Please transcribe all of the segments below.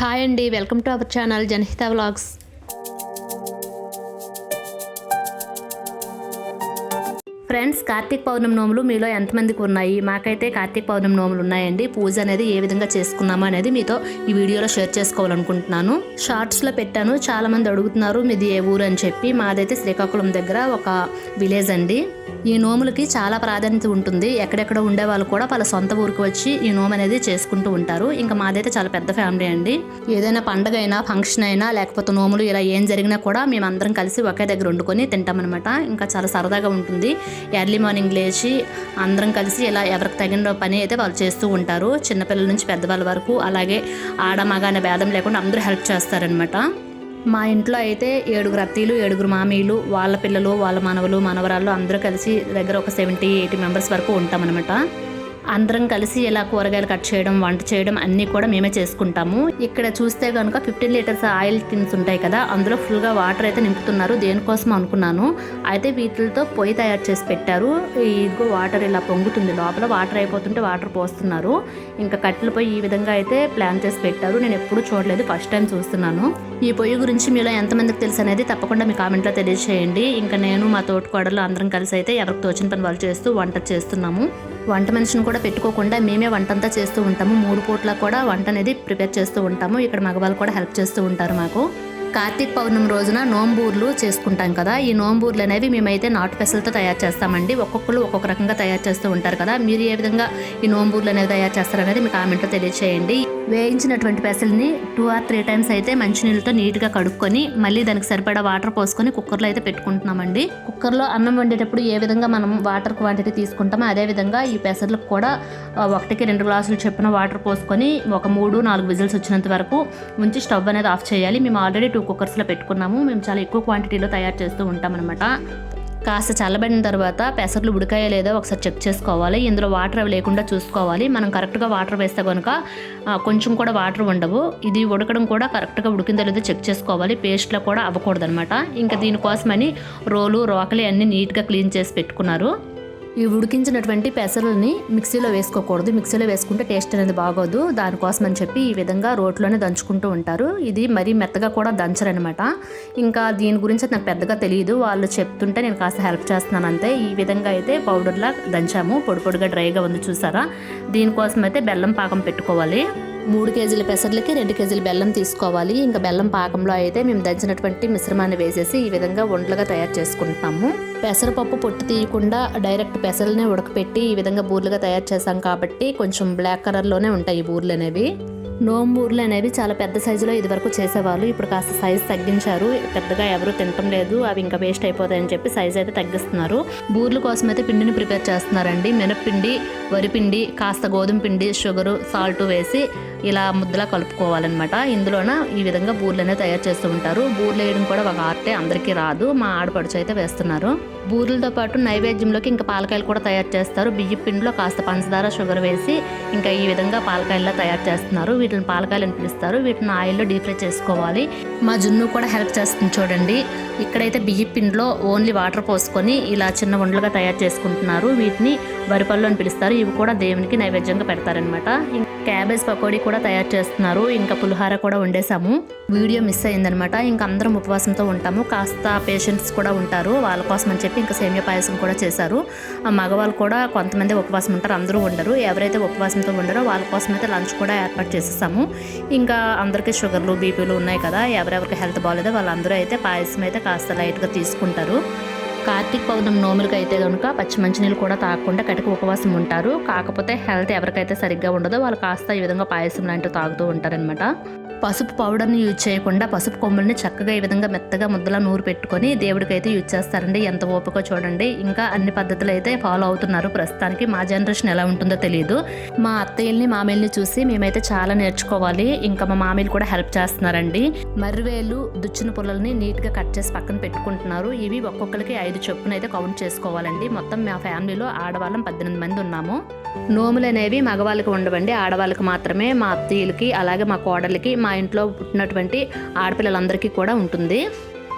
Hi అండి welcome to our channel Janahita vlogs. Friends Karthika Pournami నోములు మీలో ఎంతమందికి ఉన్నాయి? మాకైతే కార్తీక పౌర్ణమి నోములు ఉన్నాయండి. పూజ అనేది ఏ విధంగా చేసుకున్నాము అనేది మీతో ఈ వీడియోలో షేర్ చేసుకోవాలనుకుంటున్నాను. షార్ట్స్లో పెట్టాను. చాలామంది అడుగుతున్నారు మీది ఏ ఊరు? అని చెప్పి. మాదైతే శ్రీకాకుళం దగ్గర ఒక విలేజ్ అండి. ఈ నోములకి చాలా ప్రాధాన్యత ఉంటుంది. ఎక్కడెక్కడ ఉండే వాళ్ళు కూడా వాళ్ళ సొంత ఊరికి వచ్చి ఈ నోము అనేది చేసుకుంటూ ఉంటారు. ఇంకా మాదైతే చాలా పెద్ద ఫ్యామిలీ అండి. ఏదైనా పండగ అయినా ఫంక్షన్ అయినా లేకపోతే నోములు ఇలా ఏం జరిగినా కూడా మేమందరం కలిసి ఒకే దగ్గర వండుకొని తింటామన్నమాట. ఇంకా చాలా సరదాగా ఉంటుంది. ఎర్లీ మార్నింగ్ లేచి అందరం కలిసి ఇలా ఎవరికి తగిన పని అయితే వాళ్ళు చేస్తూ ఉంటారు. చిన్నపిల్లల నుంచి పెద్దవాళ్ళ వరకు అలాగే ఆడ మగ అనే భేదం లేకుండా అందరూ హెల్ప్ చేస్తారనమాట మా ఇంట్లో అయితే ఏడుగురు అత్తీలు ఏడుగురు మామీలు వాళ్ళ పిల్లలు వాళ్ళ మనవలు మనవరాళ్ళు అందరూ కలిసి దగ్గర ఒక సెవెంటీ ఎయిటీ మెంబర్స్ వరకు ఉంటామన్నమాట. అందరం కలిసి ఇలా కూరగాయలు కట్ చేయడం వంట చేయడం అన్నీ కూడా మేమే చేసుకుంటాము. ఇక్కడ చూస్తే కనుక ఫిఫ్టీన్ లీటర్స్ ఆయిల్ టిన్స్ ఉంటాయి కదా అందులో ఫుల్గా వాటర్ అయితే నింపుతున్నారు. దేనికోసం అనుకున్నాను? అయితే వీటితో పొయ్యి తయారు చేసి పెట్టారు. ఇదిగో వాటర్ ఇలా పొంగుతుంది. లోపల వాటర్ అయిపోతుంటే వాటర్ పోస్తున్నారు. ఇంకా కట్టెల పొయ్యి ఈ విధంగా అయితే ప్లాన్ చేసి పెట్టారు. నేను ఎప్పుడూ చూడలేదు ఫస్ట్ టైం చూస్తున్నాను. ఈ పొయ్యి గురించి మీలో ఎంతమందికి తెలుసు అనేది తప్పకుండా మీ కామెంట్లో తెలియజేయండి. ఇంకా నేను మా తోటికోడలు అందరం కలిసి అయితే ఎవరికి తోచిన పని వాళ్ళు చేస్తూ వంట చేస్తున్నాము. వంట మనిషిని కూడా పెట్టుకోకుండా మేమే వంట అంతా చేస్తూ ఉంటాము. మూడు పూట్ల కూడా వంట అనేది ప్రిపేర్ చేస్తూ ఉంటాము. ఇక్కడ మగవాళ్ళు కూడా హెల్ప్ చేస్తూ ఉంటారు మాకు. కార్తీక పౌర్ణమి రోజున నోంబూర్లు చేసుకుంటాం కదా. ఈ నోంబూర్లు అనేవి మేమైతే నాటు పెసలతో తయారు చేస్తామండి. ఒక్కొక్కరు ఒక్కొక్క రకంగా తయారు చేస్తూ ఉంటారు కదా. మీరు ఏ విధంగా ఈ నోంబూర్లు అనేవి తయారు చేస్తారనేది మీ కామెంట్లో తెలియచేయండి. వేయించినటువంటి పెసల్ని టూ ఆర్ త్రీ టైమ్స్ అయితే మంచినీళ్ళతో నీట్గా కడుక్కొని మళ్ళీ దానికి సరిపడా వాటర్ పోసుకొని కుక్కర్లో అయితే పెట్టుకుంటున్నామండి. కుక్కర్లో అన్నం వండేటప్పుడు ఏ విధంగా మనం వాటర్ క్వాంటిటీ తీసుకుంటామో అదే విధంగా ఈ పెసర్లకు కూడా ఒకటికి రెండు గ్లాసులు చొప్పున వాటర్ పోసుకొని ఒక మూడు నాలుగు విజిల్స్ వచ్చినంత వరకు ఉంచి స్టవ్ అనేది ఆఫ్ చేయాలి. మేము ఆల్రెడీ టూ కుక్కర్స్లో పెట్టుకున్నాము. మేము చాలా ఎక్కువ క్వాంటిటీలో తయారు చేస్తూ ఉంటాం అనమాట కాస్త చల్లబడిన తర్వాత పెసర్లు ఉడికాయో లేదో ఒకసారి చెక్ చేసుకోవాలి. ఇందులో వాటర్ అవి లేకుండా చూసుకోవాలి. మనం కరెక్ట్గా వాటర్ వేస్తే కనుక కొంచెం కూడా వాటర్ ఉండవు. ఇది ఉడకడం కూడా కరెక్ట్గా ఉడికిందో లేదో చెక్ చేసుకోవాలి. పేస్ట్లో కూడా అవ్వకూడదు అనమాట ఇంకా దీనికోసమని రోలు రోకలి అన్నీ నీట్గా క్లీన్ చేసి పెట్టుకున్నారు. ఈ ఉడికించినటువంటి పెసరుల్ని మిక్సీలో వేసుకోకూడదు. మిక్సీలో వేసుకుంటే టేస్ట్ అనేది బాగోదు. దానికోసం అని చెప్పి ఈ విధంగా రోట్లోనే దంచుకుంటూ ఉంటారు. ఇది మరీ మెత్తగా కూడా దంచరనమాట. ఇంకా దీని గురించి నాకు పెద్దగా తెలియదు వాళ్ళు చెప్తుంటే నేను కాస్త హెల్ప్ చేస్తున్నాను అంతే. ఈ విధంగా అయితే పౌడర్లా దంచాము. పొడి పొడిగా డ్రైగా ఉంది చూసారా? దీనికోసం అయితే బెల్లం పాకం పెట్టుకోవాలి. మూడు కేజీల పెసర్లకి రెండు కేజీల బెల్లం తీసుకోవాలి. ఇంకా బెల్లం పాకంలో అయితే మేము దంచినటువంటి మిశ్రమాన్ని వేసేసి ఈ విధంగా ఉండలుగా తయారు చేసుకుంటాము పెసరపప్పు పొట్టు తీయకుండా డైరెక్ట్ పెసరలనే ఉడకపెట్టి ఈ విధంగా బూర్లుగా తయారు చేసాం కాబట్టి కొంచెం బ్లాక్ కలర్లోనే ఉంటాయి ఈ బూర్లు అనేవి. నోంబూర్లు అనేవి చాలా పెద్ద సైజులో ఇదివరకు చేసేవాళ్ళు. ఇప్పుడు కాస్త సైజ్ తగ్గించారు. పెద్దగా ఎవరు తినటం లేదు. అవి ఇంకా వేస్ట్ అయిపోతాయని చెప్పి సైజ్ అయితే తగ్గిస్తున్నారు. బూర్లు కోసం అయితే పిండిని ప్రిపేర్ చేస్తున్నారండి. మినప్పిండి వరిపిండి కాస్త గోధుమ పిండి షుగరు సాల్ట్ వేసి ఇలా ముద్దలా కలుపుకోవాలన్నమాట. ఇందులోన ఈ విధంగా బూర్లు అనేవి తయారు చేస్తూ ఉంటారు. బూర్లు వేయడం కూడా ఒక ఆర్టే అందరికీ రాదు. మా ఆడపడుచు అయితే వేస్తున్నారు. బూరెలతో పాటు నైవేద్యంలోకి ఇంకా పాలకాయలు కూడా తయారు చేస్తారు. బియ్య పిండిలో కాస్త పంచదార షుగర్ వేసి ఇంకా ఈ విధంగా పాలకాయల్లో తయారు చేస్తున్నారు. వీటిని పాలకాయలు అని పిలుస్తారు. వీటిని ఆయిల్లో డీప్ ఫ్రై చేసుకోవాలి. మా జున్ను కూడా హెల్ప్ చేస్తుంది చూడండి. ఇక్కడైతే బియ్య పిండిలో ఓన్లీ వాటర్ పోసుకొని ఇలా చిన్న ఉండలుగా తయారు చేసుకుంటున్నారు. వీటిని వరిపళ్ళు అని పిలుస్తారు. ఇవి కూడా దేవునికి నైవేద్యంగా పెడతారనమాట క్యాబేజ్ పకోడీ కూడా తయారు చేస్తున్నారు. ఇంకా పులిహార కూడా వండేసాము వీడియో మిస్ అయిందనమాట. ఇంకా అందరం ఉపవాసంతో ఉంటాము. కాస్త పేషెంట్స్ కూడా ఉంటారు. వాళ్ళ కోసం అని చెప్పి ఇంకా సేమియా పాయసం కూడా చేశారు. ఆ మగవాళ్ళు కూడా కొంతమంది ఉపవాసం ఉంటారు. అందరూ ఉండరు ఎవరైతే ఉపవాసంతో ఉండరో వాళ్ళ కోసం అయితే లంచ్ కూడా ఏర్పాటు చేసేసాము. ఇంకా అందరికీ షుగర్లు బీపీలు ఉన్నాయి కదా. ఎవరెవరికి హెల్త్ బాగాలేదో వాళ్ళందరూ అయితే పాయసం అయితే కాస్త లైట్గా తీసుకుంటారు. కార్తీక పౌర్ణమి నోములకి అయితే కనుక పచ్చి మంచినీళ్ళు కూడా తాగకుండా కటిక ఉపవాసం ఉంటారు. కాకపోతే హెల్త్ ఎవరికైతే సరిగ్గా ఉండదో వాళ్ళు కాస్త ఈ విధంగా పాయసం లాంటివి తాగుతూ ఉంటారనమాట పసుపు పౌడర్ని యూజ్ చేయకుండా పసుపు కొమ్ముల్ని చక్కగా ఈ విధంగా మెత్తగా ముద్దలా నూరు పెట్టుకొని దేవుడికి అయితే యూజ్ చేస్తారండి. ఎంత ఓపిక చూడండి. ఇంకా అన్ని పద్ధతులు అయితే ఫాలో అవుతున్నారు. ప్రస్తుతానికి మా జనరేషన్ ఎలా ఉంటుందో తెలియదు మా అత్తయ్యల్ని మామయ్యల్ని చూసి మేమైతే చాలా నేర్చుకోవాలి. ఇంకా మా మామయ్యలు కూడా హెల్ప్ చేస్తున్నారండి. మర్రివేలు దుచ్చిన పుల్లల్ని నీట్గా కట్ చేసి పక్కన పెట్టుకుంటున్నారు. ఇవి ఒక్కొక్కరికి ఐదు చొప్పున అయితే కౌంట్ చేసుకోవాలండి. మొత్తం మా ఫ్యామిలీలో ఆడవాళ్ళం పద్దెనిమిది మంది ఉన్నాము. నోములు అనేవి మగవాళ్ళకి ఉండవండి. ఆడవాళ్ళకి మాత్రమే మా అత్తయ్యలకి అలాగే మా కోడలికి మా ఇంట్లో పుట్టినటువంటి ఆడపిల్లలందరికీ కూడా ఉంటుంది.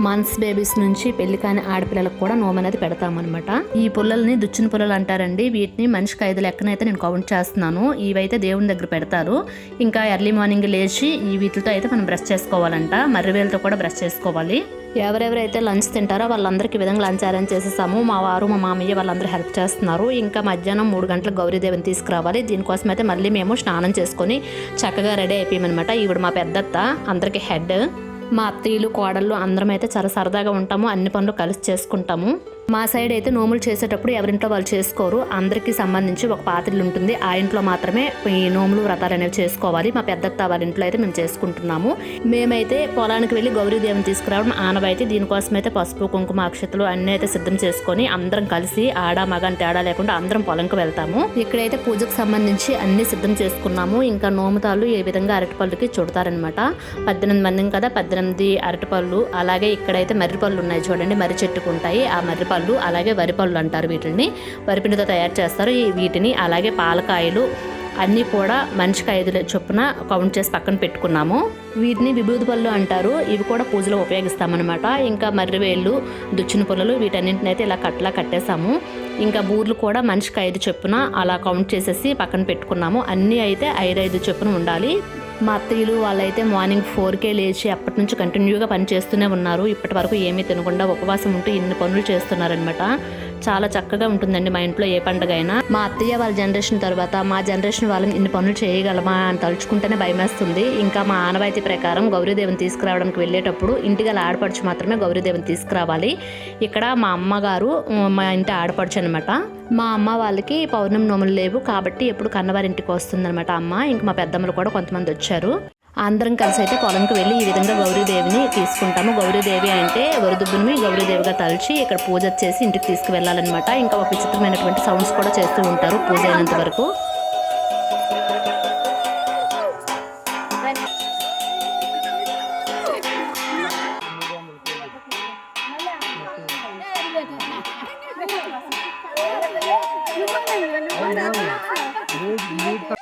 మంత్స్ బేబీస్ నుంచి పెళ్ళి కాని ఆడపిల్లలకు కూడా నోము అనేది పెడతామన్నమాట. ఈ పుల్లల్ని దుచ్చిన పుల్లలు అంటారండి. వీటిని మనిషికి ఐదు లెక్కనైతే నేను కౌంట్ చేస్తున్నాను. ఇవైతే దేవుని దగ్గర పెడతారు. ఇంకా ఎర్లీ మార్నింగ్ లేచి ఈ వీటితో అయితే మనం బ్రష్ చేసుకోవాలంట. మర్రివేలతో కూడా బ్రష్ చేసుకోవాలి. ఎవరెవరైతే లంచ్ తింటారో వాళ్ళందరికీ విధంగా లంచ్ అరేంజ్ చేసేసాము. మా వారు మా మామయ్య వాళ్ళందరూ హెల్ప్ చేస్తున్నారు. ఇంకా మధ్యాహ్నం మూడు గంటలకు గౌరీదేవిని తీసుకురావాలి. దీనికోసం అయితే మళ్ళీ మేము స్నానం చేసుకొని చక్కగా రెడీ అయిపోయామన్నమాట. ఈవిడ మా పెద్దత్త అందరికీ హెడ్. మా అత్తయ్యలు కోడళ్ళు అందరం అయితే చాలా సరదాగా ఉంటాము. అన్ని పనులు కలిసి చేసుకుంటాము. మా సైడ్ అయితే నోములు చేసేటప్పుడు ఎవరింట్లో వాళ్ళు చేసుకోరు. అందరికీ సంబంధించి ఒక పాత్రలు ఉంటుంది. ఆ ఇంట్లో మాత్రమే ఈ నోములు వ్రతాలు అనేవి చేసుకోవాలి. మా పెద్దత్త వాళ్ళ ఇంట్లో అయితే మేము చేసుకుంటున్నాము. మేమైతే పొలానికి వెళ్ళి గౌరీదేవిని తీసుకురావడం ఆనవాయితీ. దీనికోసం అయితే పసుపు కుంకుమ అక్షతలు అన్నీ అయితే సిద్ధం చేసుకొని అందరం కలిసి ఆడ మగ తేడా లేకుండా అందరం పొలంకి వెళ్తాము. ఇక్కడైతే పూజకు సంబంధించి అన్ని సిద్ధం చేసుకున్నాము. ఇంకా నోముతాలు ఏ విధంగా అరటిపళ్ళుకి చుడతారనమాట పద్దెనిమిది మందిని కదా పద్దెనిమిది అరటిపళ్ళు. అలాగే ఇక్కడైతే మర్రి పళ్ళు ఉన్నాయి చూడండి. మర్రి చెట్టుకు ఉంటాయి. ఆ మర్రిపళ్ళు పళ్ళు అలాగే వరి పళ్ళు అంటారు వీటిని వరిపిండితో తయారు చేస్తారు. వీటిని అలాగే పాలకాయలు అన్నీ కూడా మనిషికి ఐదు చొప్పున కౌంట్ చేసి పక్కన పెట్టుకున్నాము. వీటిని విభూతి పళ్ళు అంటారు. ఇవి కూడా పూజలో ఉపయోగిస్తామన్నమాట. ఇంకా మర్రివేళ్ళు దుచ్చిన పుల్లలు వీటన్నింటిని అయితే ఇలా కట్టలా కట్టేసాము ఇంకా బూర్లు కూడా మనిషికి ఐదు చొప్పున అలా కౌంట్ చేసేసి పక్కన పెట్టుకున్నాము. అన్నీ అయితే ఐదు ఐదు చొప్పున ఉండాలి. మా అత్తయ్యలు వాళ్ళైతే మార్నింగ్ ఫోర్కే లేచి అప్పటి నుంచి కంటిన్యూగా పని చేస్తూనే ఉన్నారు. ఇప్పటి వరకు ఏమీ తినకుండా ఉపవాసం ఉంటూ ఇన్ని పనులు చేస్తున్నారనమాట చాలా చక్కగా ఉంటుందండి మా ఇంట్లో ఏ పండుగ అయినా. మా అత్తయ్య వాళ్ళ జనరేషన్ తర్వాత మా జనరేషన్ వాళ్ళని ఇన్ని పనులు చేయగలమా అని తలుచుకుంటేనే భయమేస్తుంది. ఇంకా మా ఆనవాయితీ ప్రకారం గౌరీదేవిని తీసుకురావడానికి వెళ్ళేటప్పుడు ఇంటికి ఆడపడుచు మాత్రమే గౌరీదేవిని తీసుకురావాలి. ఇక్కడ మా అమ్మగారు మా ఇంటి ఆడపడుచు అనమాట మా అమ్మ వాళ్ళకి పౌర్ణమి నోములు లేవు కాబట్టి ఎప్పుడు కన్నవారింటికి వస్తుందన్నమాట అమ్మ. ఇంక మా పెద్దమ్మలు కూడా కొంతమంది వచ్చారు. అందరం కలిసి అయితే పొలంకి వెళ్ళి ఈ విధంగా గౌరీదేవిని తీసుకుంటాము. గౌరీదేవి అంటే వరదుబ్బుని గౌరీదేవిగా తలిచి ఇక్కడ పూజ చేసి ఇంటికి తీసుకువెళ్ళాలన్నమాట. ఇంకా ఒక విచిత్రమైనటువంటి సౌండ్స్ కూడా చేస్తూ ఉంటారు పూజ అయినంత వరకు.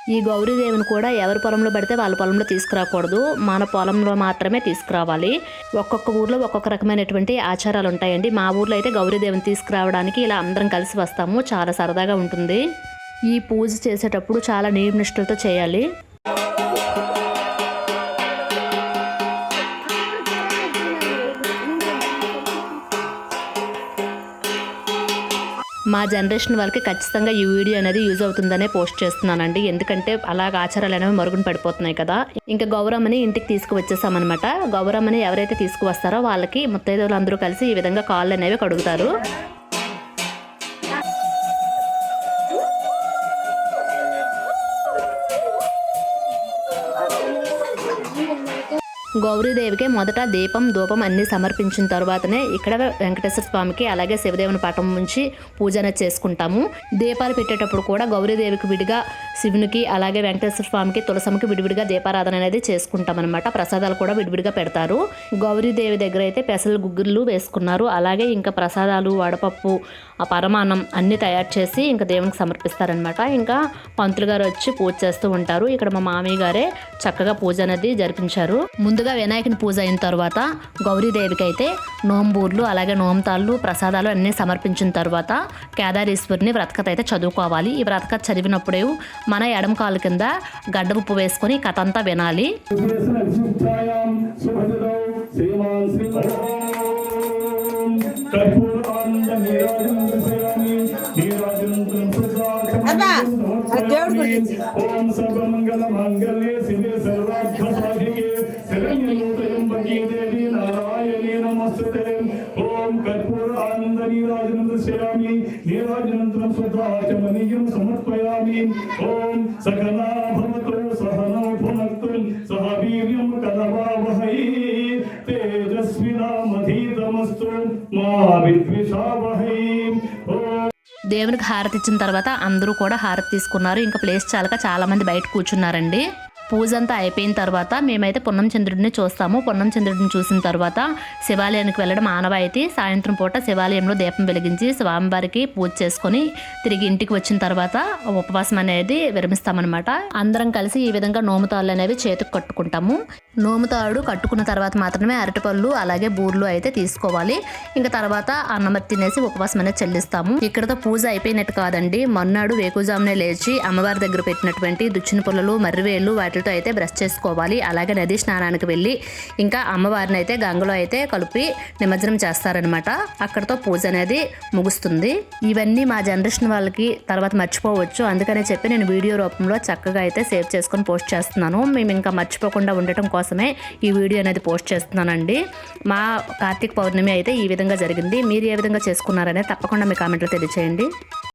ఈ గౌరీదేవిని కూడా ఎవరి పొలంలో పడితే వాళ్ళ పొలంలో తీసుకురాకూడదు. మన పొలంలో మాత్రమే తీసుకురావాలి. ఒక్కొక్క ఊర్లో ఒక్కొక్క రకమైనటువంటి ఆచారాలు ఉంటాయండి. మా ఊర్లో అయితే గౌరీదేవిని తీసుకురావడానికి ఇలా అందరం కలిసి వస్తాము. చాలా సరదాగా ఉంటుంది. ఈ పూజ చేసేటప్పుడు చాలా నియమ నిష్ఠలతో చేయాలి. మా జనరేషన్ వాళ్ళకి ఖచ్చితంగా ఈ వీడియో అనేది యూజ్ అవుతుందనే పోస్ట్ చేస్తున్నానండి. ఎందుకంటే అలాగ ఆచారాలు అనేవి మరుగున పడిపోతున్నాయి కదా. ఇంకా గౌరమ్మని ఇంటికి తీసుకువచ్చేసామన్నమాట. గౌరమ్మని ఎవరైతే తీసుకువస్తారో వాళ్ళకి ముత్తైదువులు అందరూ కలిసి ఈ విధంగా కాళ్ళు అనేవి కడుగుతారు. గౌరీదేవికి మొదట దీపం ధూపం అన్ని సమర్పించిన తర్వాతనే ఇక్కడ వెంకటేశ్వర స్వామికి అలాగే శివదేవుని పటం ఉంచి పూజన చేసుకుంటాము. దీపాలు పెట్టేటప్పుడు కూడా గౌరీదేవికి విడిగా శివునికి అలాగే వెంకటేశ్వర స్వామికి తులసమ్మకి విడివిడిగా దీపారాధన అనేది చేసుకుంటాం అనమాట ప్రసాదాలు కూడా విడివిడిగా పెడతారు. గౌరీదేవి దగ్గర అయితే పెసలు గుగ్గిళ్ళు వేసుకున్నారు. అలాగే ఇంకా ప్రసాదాలు వడపప్పు ఆ పరమాన్నం అన్ని తయారు చేసి ఇంకా దేవునికి సమర్పిస్తారనమాట ఇంకా పంతులు గారు వచ్చి పూజ చేస్తూ ఉంటారు. ఇక్కడ మా మామయ్య గారే చక్కగా పూజ అనేది జరిపించారు. ముందుగా వినాయకుని పూజ అయిన తర్వాత గౌరీదేవికి అయితే నోంబూర్లు అలాగే నోమతాళ్ళు ప్రసాదాలు అన్నీ సమర్పించిన తర్వాత కేదారేశ్వరిని వ్రతకథ అయితే చదువుకోవాలి. ఈ వ్రతకథ చదివినప్పుడే మన ఎడమ కాలు కింద గడ్డ ఉప్పు వేసుకొని కథ అంతా వినాలి. శ్రీ ఓం సర్వమంగళ మాంగళ్యే ఆనంద సేవామి దర్శయామి నీరాజనంతరం శుద్ధాచమనీయం సమర్పయామి. ఓం సకలా భవతు సహనౌ భునక్తు సహ వీర్యం కరవావహై తేజస్వినామధీతమస్తు మా విద్విషావహై. దేవునికి హారతి ఇచ్చిన తర్వాత అందరూ కూడా హారతి తీసుకున్నారు. ఇంకా ప్లేస్ చాలక చాలా మంది బయట కూర్చున్నారండి. పూజ అంతా అయిపోయిన తర్వాత మేమైతే పొన్నం చంద్రుడిని చూస్తాము. పొన్నం చంద్రుడిని చూసిన తర్వాత శివాలయానికి వెళ్ళడం ఆనవాయితీ. సాయంత్రం పూట శివాలయంలో దీపం వెలిగించి స్వామివారికి పూజ చేసుకొని తిరిగి ఇంటికి వచ్చిన తర్వాత ఉపవాసం అనేది విరమిస్తామన్నమాట. అందరం కలిసి ఈ విధంగా నోముతాళ్ళు అనేవి చేతికి కట్టుకుంటాము. నోముతాడు కట్టుకున్న తర్వాత మాత్రమే అరటిపళ్ళు అలాగే బూర్లు అయితే తీసుకోవాలి. ఇంకా తర్వాత అన్నం తినేసి ఉపవాసం అనేది చెల్లిస్తాము. ఇక్కడతో పూజ అయిపోయినట్టు కాదండి. మొన్నాడు వేకుజామునే లేచి అమ్మవారి దగ్గర పెట్టినటువంటి దుచ్చిన పుల్లలు మర్రివేళ్ళు వాటితో అయితే బ్రష్ చేసుకోవాలి. అలాగే నది స్నానానికి వెళ్ళి ఇంకా అమ్మవారిని అయితే గంగలో అయితే కలిపి నిమజ్జనం చేస్తారనమాట అక్కడతో పూజ అనేది ముగుస్తుంది. ఇవన్నీ మా జనరేషన్ వాళ్ళకి తర్వాత మర్చిపోవచ్చు. అందుకనే చెప్పి నేను వీడియో రూపంలో చక్కగా అయితే సేవ్ చేసుకొని పోస్ట్ చేస్తున్నాను. మేము ఇంకా మర్చిపోకుండా ఉండటం కోసమే ఈ వీడియో అనేది పోస్ట్ చేస్తున్నానండి. మా కార్తీక పౌర్ణమి అయితే ఈ విధంగా జరిగింది. మీరు ఏ విధంగా చేసుకున్నారనేది తప్పకుండా మీ కామెంట్లో తెలియచేయండి.